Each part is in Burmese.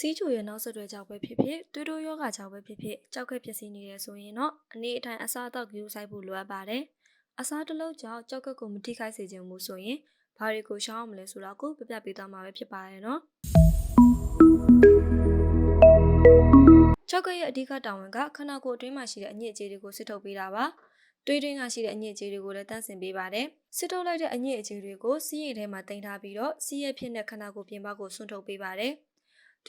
စီးချိုရဲ့နောက်ဆက်တွဲကြောင့်ပဲဖြစ်ဖြစ်သွေးတိုးယောဂကြောင့်ပဲဖြစ်ဖြစ်ကြောက်ကက်ဖြစ်စီနေရဆိုရင်တော့အနေအထိုင်အစားအသောက်ကူးဆိုင်ဖို့လိုအပ်ပါတယ်။အစားတစ်လုံးကြောင့်ကြောက်ကက်ကိုမထိခိုက်စေချင်ဘူးဆိုရင်ဘာတွေကိုရှောင်အောင်မလဲဆိုတာကိုပြပြပေးသွားမှာပဲဖြစ်ပါရဲ့နော်။ကြောက်ကက်ရဲ့အဓိကတာဝန်ကခန္ဓာကိုယ်အတွင်းမှာရှိတဲ့အညစ်အကြေးတွေကိုစစ်ထုတ်ပေးတာပါ။တွေးတွင်းကရှိတဲ့အညစ်အကြေးတွေကိုလည်းတန့်စင်ပေးပါတယ်။စစ်ထုတ်လိုက်တဲ့အညစ်အကြေးတွေကိုစီးရည်ထဲမှာတင်ထားပြီးတော့စီးရဖြစ်တဲ့ခန္ဓာကိုယ်ပြင်ပကိုဆွန့်ထုတ်ပေးပါတယ်။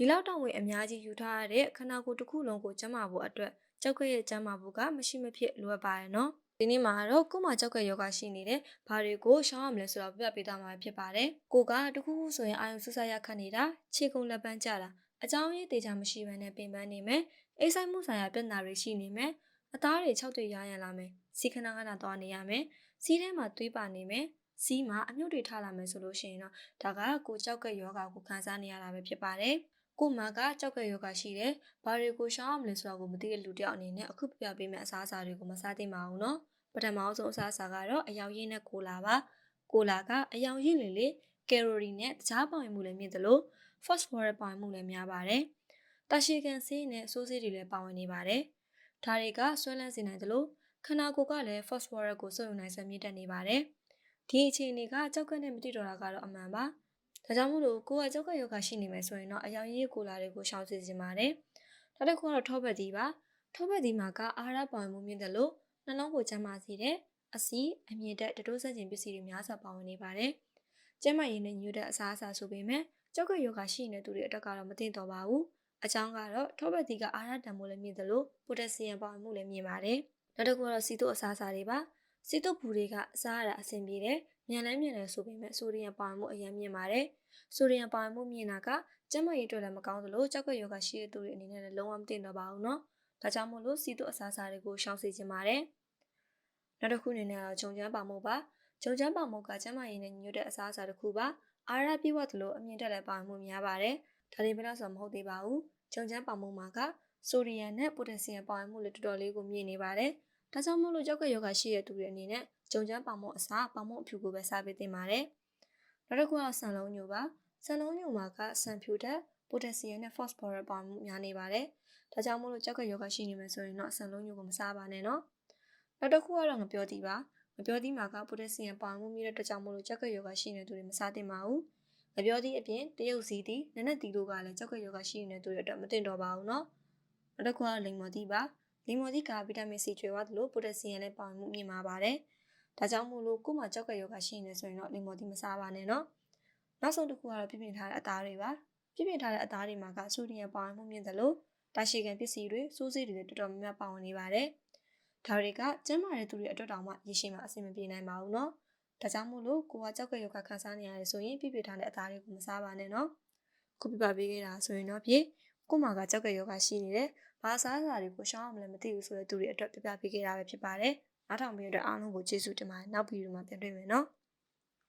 ဒီလောက်တောင်ဝင်အများကြီးယူထားရတဲ့ခန္ဓာကိုယ်တစ်ခုလုံးကိုကျန်းမာဖို့အတွက်ကြောက်ကရဲ့ကျန်းမာဖို့ကမရှိမဖြစ်လိုအပ်ပါတယ်နော်ဒီနေ့မှာတော့ကို့မှာကြောက်ကယောဂရှိနေတဲ့ဘာတွေကိုရှောင်းရမလဲဆိုတော့ပြပြပေးသွားမှာဖြစ်ပါတယ်ကိုကတခုခုဆိုရင်အာယုံဆူဆာရခတ်နေတာခြေကုံလက်ပန်းကြတာအကြောင်းရင်းတေချာမရှိဘဲနဲ့ပင်ပန်းနေမယ်အိတ်ဆိုင်မှုဆိုင်ရာပြဿနာတွေရှိနေမယ်အသားတွေ၆တွေရရလာမယ်စီခဏခဏသွားနေရမယ်စီးထဲမှာသွေးပါနေမယ်စီးမှာအမြုပ်တွေထလာမယ်ဆိုလို့ရှိရင်တော့ဒါကကိုကြောက်ကယောဂကိုခံစားနေရတာပဲဖြစ်ပါတယ် ကိုမာကကြောက်ကယောဂရှိတယ်။ဘာတွေကိုရှောင်ရမလဲဆိုတာကိုမသိတဲ့လူတယောက်အနေနဲ့အခုပြပြပေးမယ့်အစားအစာတွေကိုမစားသင့်ပါဘူးနော်။ပထမဆုံးအစားအစာကတော့အယောင်ရည်နဲ့ကိုလာပါ။ကိုလာကအယောင်ရည်လေလေကယ်လိုရီနဲ့တခြားပေါင်မှုလည်းမြင့်သလို phosphorus ပေါင်မှုလည်းများပါတယ်။တာရှည်ကန်ဆေးနဲ့ဆိုးဆေးတွေလည်းပါဝင်နေပါတယ်။ဒါတွေကဆွဲလန်းစေနိုင်သလိုခန္ဓာကိုယ်ကလည်း phosphorus ကိုစုပ်ယူနိုင်စွမ်းမြင့်တက်နေပါတယ်။ဒီအခြေအနေကကြောက်ကနဲ့မတိတော်တာကတော့အမှန်ပါ။ ဒါကြောင့်မို့လို့ကိုကကြောက်ကယောဂရှိနေမယ်ဆိုရင်တော့အယောင်ရည်ကိုလာတွေကိုရှောင်စေချင်ပါတယ်။နောက်တစ်ခုကတော့ထောပတ်သီးပါ။ထောပတ်သီးမှာကအာဟာရပေါင်မှုမြင့်တယ်လို့နှလုံးကိုကျန်းမာစေတယ်။အဆီအမြင့်တက်တတိုးဆက်ခြင်းပစ္စည်းတွေများစွာပါဝင်နေပါတယ်။ကျန်းမာရေးနဲ့ညွတ်တဲ့အစားအစာဆိုပေမဲ့ကြောက်ကယောဂရှိနေတဲ့သူတွေအတွက်ကတော့မသိတော့ပါဘူး။အကြောင်းကတော့ထောပတ်သီးကအာဟာရတန်ဖိုးလည်းမြင့်တယ်လို့ပိုတက်ဆီယမ်ပါဝင်မှုလည်းမြင့်ပါတယ်။နောက်တစ်ခုကတော့စီတိုအစားအစာတွေပါ။စီတိုဘူးတွေကစားရတာအဆင်ပြေတယ်။ မြန်လဲမြန်လဲဆိုပေမဲ့ဆိုဒီယမ်ပါဝင်မှုအရင်မြင်ပါတယ်။ဆိုဒီယမ်ပါဝင်မှုမြင်တာကကျန်းမာရေးအတွက်လည်းမကောင်းသလိုကြောက်ရွံ့ယောဂရှိတဲ့သူတွေအနေနဲ့လည်းလုံးဝမသင့်တော့ပါဘူးနော်။ဒါကြောင့်မို့လို့စီတုအစားအစာတွေကိုရှောင်စေချင်ပါတယ်။နောက်တစ်ခုအနေနဲ့တော့ဂျုံချမ်းပါမှုပါ။ဂျုံချမ်းပါမှုကကျန်းမာရေးနဲ့ညွတ်တဲ့အစားအစာတစ်ခုပါ။အာရပြည့်ဝသလိုအမြင့်တက်တဲ့ပါဝင်မှုများပါတယ်။ဒါတွေပဲတော့ဆိုမဟုတ်သေးပါဘူး။ဂျုံချမ်းပါမှုမှာကဆိုဒီယမ်နဲ့ပိုတက်ဆီယမ်ပါဝင်မှုလည်းတော်တော်လေးကိုမြင့်နေပါတယ်။ ဒါကြောင့်မို့လို့ကြောက်ကယောဂရှိတဲ့သူတွေအနေနဲ့ဂျုံချမ်းပါမှုအစားပါမှုအဖြူကိုပဲစားပေးသင့်ပါတယ်နောက်တစ်ခုကဆန်လုံးညိုပါဆန်လုံးညိုမှာကဆန်ဖြူတဲ့ပိုတက်ဆီယမ်နဲ့ phosphorus ပါမှုများနေပါတယ်ဒါကြောင့်မို့လို့ကြောက်ကယောဂရှိနေမယ်ဆိုရင်တော့ဆန်လုံးညိုကိုမစားပါနဲ့နော်နောက်တစ်ခုကတော့ငပြောသီးပါငပြောသီးမှာကပိုတက်ဆီယမ်ပါမှုမြင့်တဲ့အတွက်ကြောင့်မို့လို့ကြောက်ကယောဂရှိနေသူတွေမစားသင့်ပါဘူးငပြောသီးအပြင်တရုတ်စီသီးနနက်သီးတို့ကလည်းကြောက်ကယောဂရှိနေတဲ့သူတွေအတွက်မသင့်တော်ပါဘူးနော်နောက်တစ်ခုကလိမ္မော်သီးပါ လေမွန်သီးကဗီတာမင်စီကျွေးဝသလိုပိုတက်ဆီယမ်လည်းပါဝင်မှုမြင့်မာပါတယ်။ဒါကြောင့်မို့လို့ကိုယ်မှာကြောက်ကယောဂရှိနေဆိုရင်တော့လေမွန်သီးမစားပါနဲ့နော်။နောက်ဆုံးတစ်ခုကတော့ပြည့်ပြည့်ထားတဲ့အသားတွေပါ။ပြည့်ပြည့်ထားတဲ့အသားတွေမှာကဆိုဒီယမ်ပါဝင်မှုမြင့်တယ်လို့တာရှည်ခံပစ္စည်းတွေစိုးစိတွေလည်းတော်တော်များများပါဝင်နေပါတယ်။ဒါတွေကကျန်းမာတဲ့သူတွေအတွက်တောင်မှရရှိမှအဆင်မပြေနိုင်ပါဘူးနော်။ဒါကြောင့်မို့လို့ကိုကကြောက်ကယောဂခံစားနေရတယ်ဆိုရင်ပြည့်ပြည့်ထားတဲ့အသားတွေကိုမစားပါနဲ့နော်။ခုပြပပေးခဲ့တာဆိုရင်တော့ဖြင့်ကို့မှာကကြောက်ကယောဂရှိနေတယ်။ ဘာစားစာတွေကိုရှောင်းအောင်မလဲမသိဘူးဆိုတဲ့သူတွေအတွက်ပြပြပေးခဲ့တာပဲဖြစ်ပါတယ်။အားထောင်ပြီးတော့အားလုံးကိုကျေးဇူးတင်ပါတယ်။နောက်ဗီဒီယိုမှာပြန်တွေ့မယ်နော်။